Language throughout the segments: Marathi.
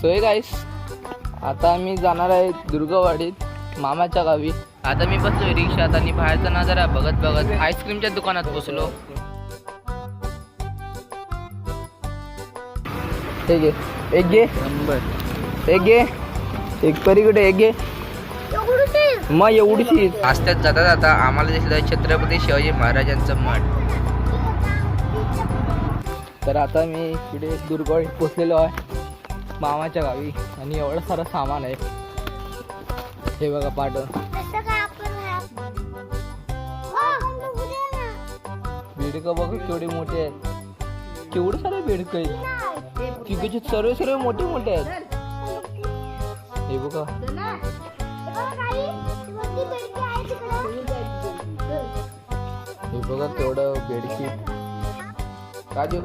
सोय गाईस आता आम्ही जाणार आहे दुर्गवाडीत मामाच्या गावी. आता मी बसलोय रिक्षात आणि बाहेरचा नजारा बघत बघत आईस्क्रीमच्या दुकानात पोचलो हे घे एक घे. नंबर. एक घे. एक परीकडे एक घे. मग एवढीशी. रस्त्यात जाता जाता आम्हाला दिसलं छत्रपती शिवाजी महाराजांचं मठ. तर आता मी इकडे दुर्गवाडीत पोचलेलो आहे. मामाच्या गावी. आणि एवढं सारं सामान आहे. हे बघा पाठ बेडकं बघा केवढे मोठे आहेत. केवढे सारे बेडकं आहेत. तिकडचे सर्व सर्व मोठे मोठे आहेत. हे बघा. हे बघा केवढं बेडशीट राजू.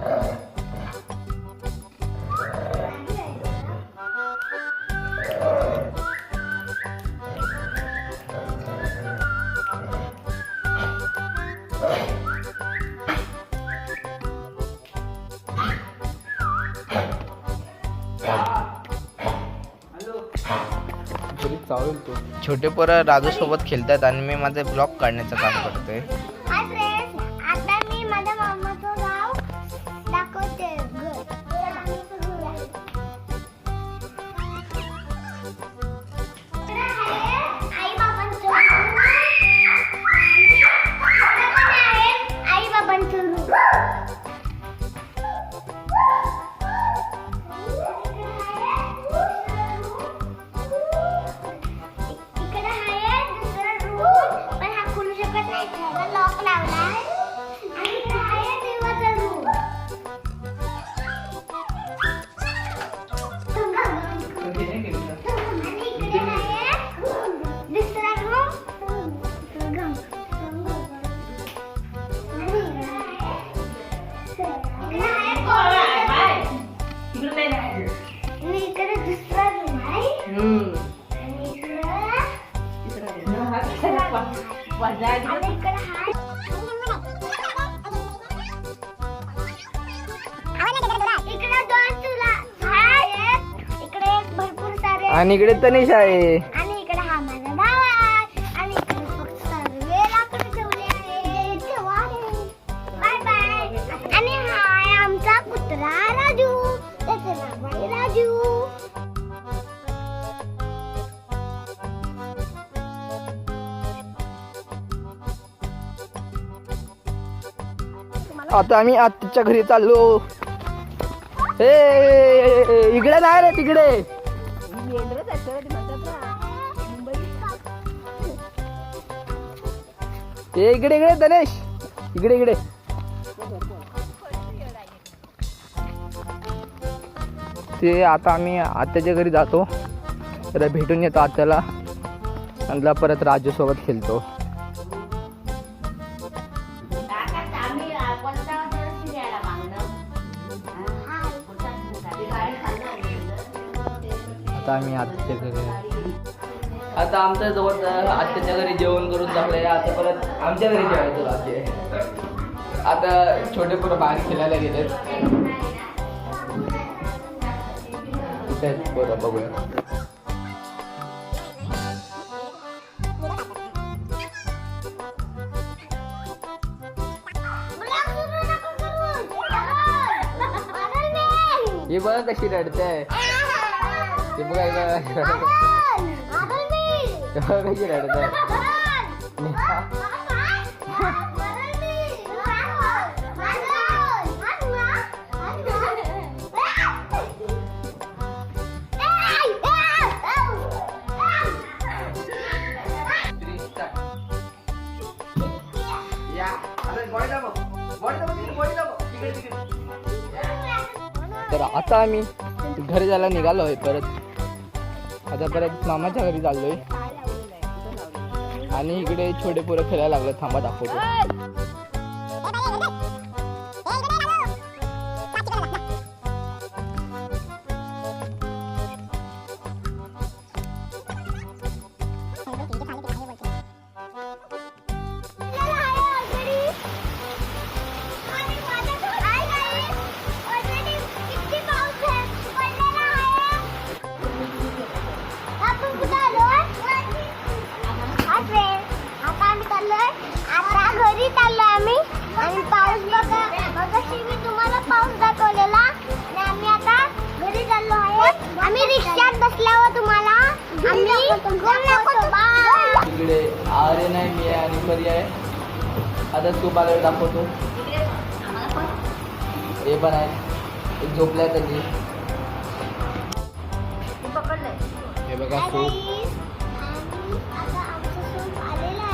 चालेल तो. छोटे पोरं राजू सोबत खेळतात आणि मी माझे ब्लॉग काढण्याचं काम करतोय. आणि इकडे तनिष आहे. आता आम्ही आत्याच्या घरी चाललो. ए इकडे नाही रे तिकडे. ए इकडे इकडे तनेश इकडे इकडे. ते आता आम्ही आत्याच्या घरी जातो. तर भेटून येतो आत्याला. आणि परत राजूसोबत खेळतो. आता आम्ही आत्याच्या घरी. आता आमच्या जवळ आत्याच्या घरी जेवण करून झालंय आता परत आमच्या घरी जेवायचं राहते आता छोटे पोरं बाहेर खेळायला गेलेत. कुठे आहेत पोरं बघूया. हे बघा कशी रडते ते बघायला हे तर आता आम्ही घरी जायला निघालो आहे परत. आता परत मामाच्या घरी चाललोय. आणि इकडे छोटे पोरं खेळायला लागले थांबा दाखवतो. आर्यन आहे मी आहे आणि परी आहे. आता तू बाजार दाखवतो हे पण आहे. एक झोपल्या त्याची हे बघा तू आलेला